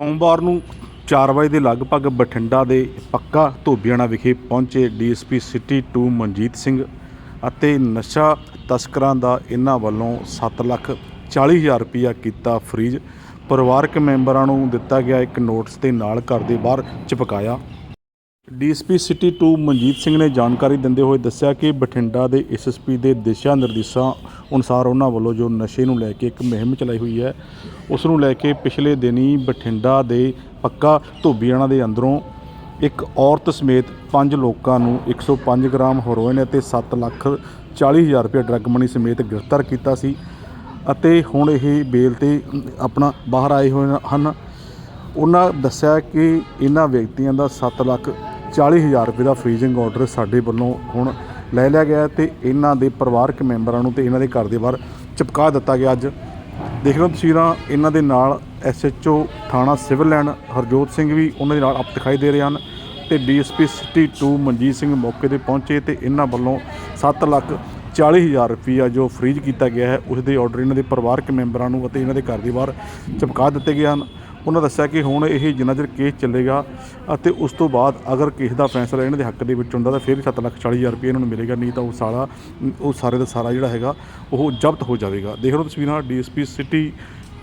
ਸੋਮਵਾਰ ਨੂੰ 4 ਵਜੇ ਦੇ ਲਗਭਗ ਬਠਿੰਡਾ ਦੇ ਪੱਕਾ ਧੋਬੀਆਣਾ ਵਿਖੇ ਪਹੁੰਚੇ ਡੀਐਸਪੀ ਸਿਟੀ 2 ਮਨਜੀਤ ਸਿੰਘ ਅਤੇ ਨਸ਼ਾ ਤਸਕਰਾਂ ਦਾ ਇਹਨਾਂ ਵੱਲੋਂ 7 ਲੱਖ 40 ਹਜ਼ਾਰ ਰੁਪਇਆ ਕੀਤਾ ਫਰੀਜ਼। ਪਰਿਵਾਰਕ ਮੈਂਬਰਾਂ ਨੂੰ ਦਿੱਤਾ ਗਿਆ ਇੱਕ ਨੋਟਿਸ ਦੇ ਨਾਲ ਘਰ ਦੇ ਬਾਹਰ ਚਿਪਕਾਇਆ D S P city 2 Manjit Singh ਨੇ ਜਾਣਕਾਰੀ ਦਿੰਦੇ ਹੋਏ ਦੱਸਿਆ ਕਿ ਬਠਿੰਡਾ ਦੇ ਐਸਐਸਪੀ ਦੇ ਦਿਸ਼ਾ ਨਿਰਦੇਸ਼ਾਂ ਅਨੁਸਾਰ ਉਹਨਾਂ ਵੱਲੋਂ ਜੋ ਨਸ਼ੇ ਨੂੰ ਲੈ ਕੇ ਇੱਕ ਮੁਹਿੰਮ ਚਲਾਈ ਹੋਈ ਹੈ, ਉਸ ਨੂੰ ਲੈ ਕੇ ਪਿਛਲੇ ਦਿਨੀ ਬਠਿੰਡਾ ਦੇ ਪੱਕਾ ਧੋਬੀਆਣਾ ਦੇ ਅੰਦਰੋਂ ਇੱਕ ਔਰਤ ਸਮੇਤ ਪੰਜ ਲੋਕਾਂ ਨੂੰ 105 ਗ੍ਰਾਮ ਹੈਰੋਇਨ ਅਤੇ 7 ਲੱਖ 40 ਹਜ਼ਾਰ ਰੁਪਏ ਡਰੱਗ ਮਨੀ ਸਮੇਤ ਗ੍ਰਿਫਤਾਰ ਕੀਤਾ ਸੀ ਅਤੇ ਹੁਣ ਇਹ ਬੇਲ ਤੇ ਆਪਣਾ ਬਾਹਰ ਆਏ ਹੋਏ ਹਨ। ਉਹਨਾਂ ਦੱਸਿਆ ਕਿ ਇਹਨਾਂ ਵਿਅਕਤੀਆਂ ਦਾ 7 ਲੱਖ 40 ਹਜ਼ਾਰ ਰੁਪਏ ਦਾ ਫ੍ਰੀਜ਼ਿੰਗ ਆਰਡਰ ਸਾਡੇ ਵੱਲੋਂ ਹੁਣ ਲੈ ਲਿਆ ਗਿਆ ਹੈ ਤੇ ਇਹਨਾਂ ਦੇ ਪਰਿਵਾਰਕ ਮੈਂਬਰਾਂ ਨੂੰ ਤੇ ਇਹਨਾਂ ਦੇ ਘਰ ਦੇ ਬਾਹਰ ਚਿਪਕਾ ਦਿੱਤਾ ਗਿਆ ਅੱਜ। ਦੇਖ ਲਓ ਤਸਵੀਰਾਂ, ਇਹਨਾਂ ਦੇ ਨਾਲ ਐਸਐਚਓ ਥਾਣਾ ਸਿਵਲ ਲਾਈਨ ਹਰਜੋਤ ਸਿੰਘ ਵੀ ਉਹਨਾਂ ਦੇ ਨਾਲ ਆਪ ਦਿਖਾਈ ਦੇ ਰਹੇ ਹਨ ਤੇ ਡੀਐਸਪੀ ਸਿਟੀ 2 ਮਨਜੀਤ ਸਿੰਘ ਮੌਕੇ ਤੇ ਪਹੁੰਚੇ ਤੇ ਇਹਨਾਂ ਵੱਲੋਂ 7 ਲੱਖ 40 ਹਜ਼ਾਰ ਰੁਪਈਆ ਜੋ ਫ੍ਰੀਜ਼ ਕੀਤਾ ਗਿਆ ਹੈ ਉਸ ਦੇ ਆਰਡਰ ਇਹਨਾਂ ਦੇ ਪਰਿਵਾਰਕ ਮੈਂਬਰਾਂ ਨੂੰ ਅਤੇ ਇਹਨਾਂ ਦੇ ਘਰ ਦੇ ਬਾਹਰ ਚਿਪਕਾ ਦਿੱਤੇ ਗਏ ਹਨ। ਉਹਨਾਂ ਦੱਸਿਆ ਕਿ ਹੁਣ ਇਹ ਜਿੰਨਾ ਚਿਰ ਕੇਸ ਚੱਲੇਗਾ ਅਤੇ ਉਸ ਤੋਂ ਬਾਅਦ ਅਗਰ ਕੇਸ ਦਾ ਫੈਸਲਾ ਇਹਨਾਂ ਦੇ ਹੱਕ ਦੇ ਵਿੱਚ ਹੁੰਦਾ ਤਾਂ ਫਿਰ 7 ਲੱਖ 40 ਹਜ਼ਾਰ ਰੁਪਏ ਇਹਨਾਂ ਨੂੰ ਮਿਲੇਗਾ, ਨਹੀਂ ਤਾਂ ਉਹ ਸਾਰਾ, ਉਹ ਸਾਰੇ ਦਾ ਸਾਰਾ ਜਿਹੜਾ ਹੈਗਾ, ਉਹ ਜ਼ਬਤ ਹੋ ਜਾਵੇਗਾ। ਦੇਖ ਲਓ ਤਸਵੀਰਾਂ ਡੀਐਸਪੀ ਸਿਟੀ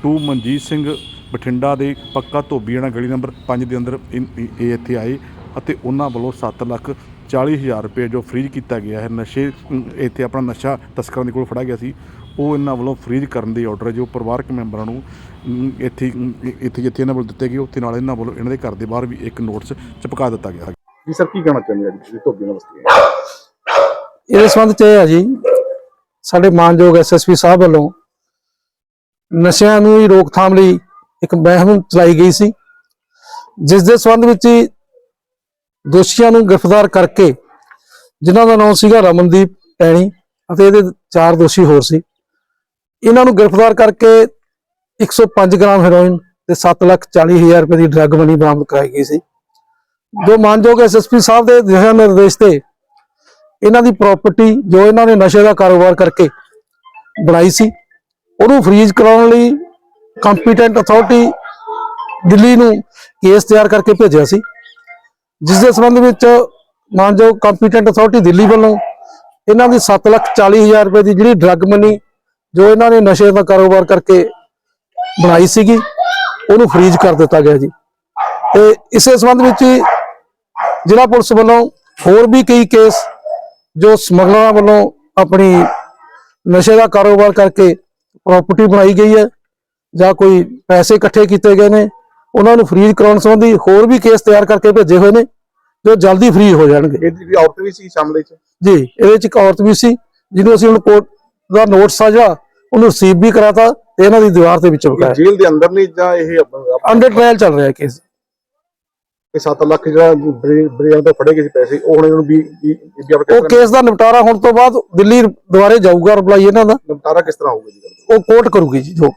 2 ਮਨਜੀਤ ਸਿੰਘ ਬਠਿੰਡਾ ਦੇ ਪੱਕਾ ਧੋਬੀਆਣਾ ਗਲੀ ਨੰਬਰ 5 ਦੇ ਅੰਦਰ ਇਨ- ਇਹ ਇੱਥੇ ਆਏ ਅਤੇ ਉਹਨਾਂ ਵੱਲੋਂ 7 ਲੱਖ 40 ਹਜ਼ਾਰ ਰੁਪਏ ਜੋ ਫ੍ਰੀਜ਼ ਕੀਤਾ ਗਿਆ ਹੈ, ਨਸ਼ੇ ਇੱਥੇ ਆਪਣਾ ਨਸ਼ਾ ਤਸਕਰਾਂ ਦੇ ਕੋਲ ਫੜਾ ਗਿਆ ਸੀ। ਉਹ ਇਹਨਾਂ ਵੱਲੋਂ ਫ੍ਰੀਜ਼ ਕਰਨ ਦੇ ਆਰਡਰ ਜੋ ਪਰਿਵਾਰਕ ਮੈਂਬਰਾਂ ਨੂੰ ਇੱਥੇ ਇੱਥੇ ਜਿੱਥੇ ਇਹਨਾਂ ਵੱਲੋਂ ਦਿੱਤੇ ਗਏ ਉੱਥੇ ਨਾਲ ਇਹਨਾਂ ਵੱਲੋਂ ਇਹਨਾਂ ਦੇ ਘਰ ਦੇ ਬਾਹਰ ਵੀ ਇੱਕ ਨੋਟਿਸ ਚਿਪਕਾ ਦਿੱਤਾ ਗਿਆ ਹੈ। ਜੀ ਸਰ ਕੀ ਕਹਿਣਾ ਚਾਹੁੰਦੇ ਆ ਜੀ ਧੋਬੀ ਨਮਸਤੇ ਇਹਦੇ ਸੰਬੰਧ ਚ ਇਹ ਹੈ ਜੀ ਸਾਡੇ ਮਾਨਯੋਗ ਐਸਐਸਪੀ ਸਾਹਿਬ ਵੱਲੋਂ ਨਸ਼ਿਆਂ ਨੂੰ ਹੀ ਰੋਕਥਾਮ ਲਈ ਇੱਕ ਮੁਹਿੰਮ ਚਲਾਈ ਗਈ ਸੀ ਜਿਸ ਦੇ ਸੰਬੰਧ ਵਿੱਚ ਦੋਸ਼ੀਆਂ ਨੂੰ ਗ੍ਰਿਫਤਾਰ ਕਰਕੇ ਜਿਨ੍ਹਾਂ ਦਾ ਨਾਮ ਸੀਗਾ ਰਮਨਦੀਪ ਪੈਣੀ ਅਤੇ ਇਹਦੇ ਚਾਰ ਦੋਸ਼ੀ ਹੋਰ ਸੀ। ਇਹਨਾਂ ਨੂੰ ਗ੍ਰਿਫਤਾਰ ਕਰਕੇ 105 ਗ੍ਰਾਮ ਹੈਰੋਇਨ ਤੇ 7 ਲੱਖ 40 ਹਜ਼ਾਰ ਰੁਪਏ ਦੀ ਡਰੱਗ ਮਨੀ ਬਰਾਮਦ ਕਰਾਈ ਗਈ ਸੀ। ਜੋ ਮਾਨਯੋਗ ਐਸਐਸਪੀ ਸਾਹਿਬ ਦੇ ਦਿਸ਼ਾ ਨਿਰਦੇਸ਼ ਤੇ ਇਹਨਾਂ ਦੀ ਪ੍ਰਾਪਰਟੀ, ਜੋ ਇਹਨਾਂ ਨੇ ਨਸ਼ੇ ਦਾ ਕਾਰੋਬਾਰ ਕਰਕੇ ਬਣਾਈ ਸੀ, ਉਹਨੂੰ ਫ੍ਰੀਜ਼ ਕਰਾਉਣ ਲਈ ਕੰਪੀਟੈਂਟ ਅਥਾਰਟੀ ਦਿੱਲੀ ਨੂੰ ਕੇਸ ਤਿਆਰ ਕਰਕੇ ਭੇਜਿਆ ਸੀ, ਜਿਸ ਦੇ ਸੰਬੰਧ ਵਿੱਚ ਮਾਨਯੋਗ ਕੰਪੀਟੈਂਟ ਅਥਾਰਟੀ ਦਿੱਲੀ ਵੱਲੋਂ ਇਹਨਾਂ ਦੀ 7 ਲੱਖ 40 ਹਜ਼ਾਰ ਰੁਪਏ ਦੀ ਜਿਹੜੀ ਡਰੱਗ ਮਨੀ ਜੋ ਇਹਨਾਂ ਨੇ ਨਸ਼ੇ ਦਾ ਕਾਰੋਬਾਰ ਕਰਕੇ ਬਣਾਈ ਸੀਗੀ ਉਹਨੂੰ ਫ੍ਰੀਜ਼ ਕਰ ਦਿੱਤਾ ਗਿਆ ਜੀ। ਤੇ ਇਸੇ ਸੰਬੰਧ ਵਿੱਚ ਜ਼ਿਲ੍ਹਾ ਪੁਲਿਸ ਵੱਲੋਂ ਹੋਰ ਵੀ ਕਈ ਕੇਸ ਜੋ ਸਮਗਲਰਾਂ ਵੱਲੋਂ ਆਪਣੀ ਨਸ਼ੇ ਦਾ ਕਾਰੋਬਾਰ ਕਰਕੇ ਪ੍ਰਾਪਰਟੀ ਬਣਾਈ ਗਈ ਹੈ ਜਾਂ ਕੋਈ ਪੈਸੇ ਇਕੱਠੇ ਕੀਤੇ ਗਏ ਨੇ ਉਹਨਾਂ ਨੂੰ ਫ੍ਰੀਜ਼ ਕਰਾਉਣ ਸੰਬੰਧੀ ਹੋਰ ਵੀ ਕੇਸ ਤਿਆਰ ਕਰਕੇ ਭੇਜੇ ਹੋਏ ਨੇ ਜੋ ਜਲਦੀ ਫ੍ਰੀ ਹੋ ਜਾਣਗੇ। ਇਹਦੀ ਵੀ ਔਰਤ ਵੀ ਸੀ ਸ਼ਾਮਲ ਵਿੱਚ ਜੀ ਇਹਦੇ ਵਿੱਚ ਇੱਕ ਔਰਤ ਵੀ ਸੀ ਜਿਹਨੂੰ ਅਸੀਂ ਹੁਣ ਕੋਰਟ ਦਾ ਨੋਟਿਸ ਆ ਜਿਹੜਾ ਉਹਨੂੰ ਰਿਸੀਵ ਵੀ ਕਰਾਤਾ ਤੇ ਇਹਨਾਂ ਦੀ ਦੀਵਾਰ ਤੇ ਵਿੱਚ ਇਹ ਰੁਕਾਇਆ ਜੇਲ੍ਹ ਦੇ ਅੰਦਰ ਨਹੀਂ ਜਾਂ ਇਹ ਅੰਡਰ ਟ੍ਰਾਇਲ ਚੱਲ ਰਿਹਾ ਕੇਸ ਇਹ 7 ਲੱਖ ਜਿਹੜਾ ਬ੍ਰੇਨ ਤੋਂ ਫੜੇ ਗਏ ਸੀ ਪੈਸੇ ਉਹ ਹੁਣ ਇਹਨੂੰ ਵੀ ਵੀ ਵੀ ਉਹ ਕੇਸ ਦਾ ਨਿਪਟਾਰਾ ਹੋਣ ਤੋਂ ਬਾਅਦ ਦਿੱਲੀ ਦੁਆਰੇ ਜਾਊਗਾ ਰਿਪਲਾਈ ਇਹਨਾਂ ਦਾ। ਨਿਪਟਾਰਾ ਕਿਸ ਤਰ੍ਹਾਂ ਹੋਊਗਾ ਜੀ ਉਹ ਕੋਰਟ ਕਰੂਗੀ ਜੀ ਜੋ।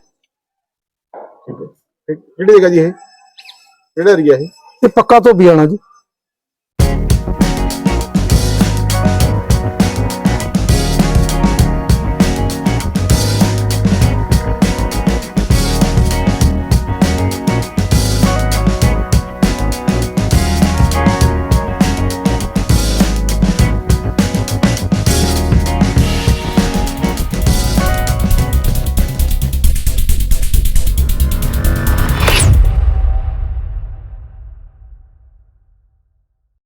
ਠੀਕ ਹੈ। ਕਿਹੜੀ ਜਗ੍ਹਾ ਜੀ ਇਹ? ਕਿਹੜਾ ਏਰੀਆ ਇਹ? ਇਹ ਪੱਕਾ ਤੋਂ ਬਿਆਣਾ ਜੀ।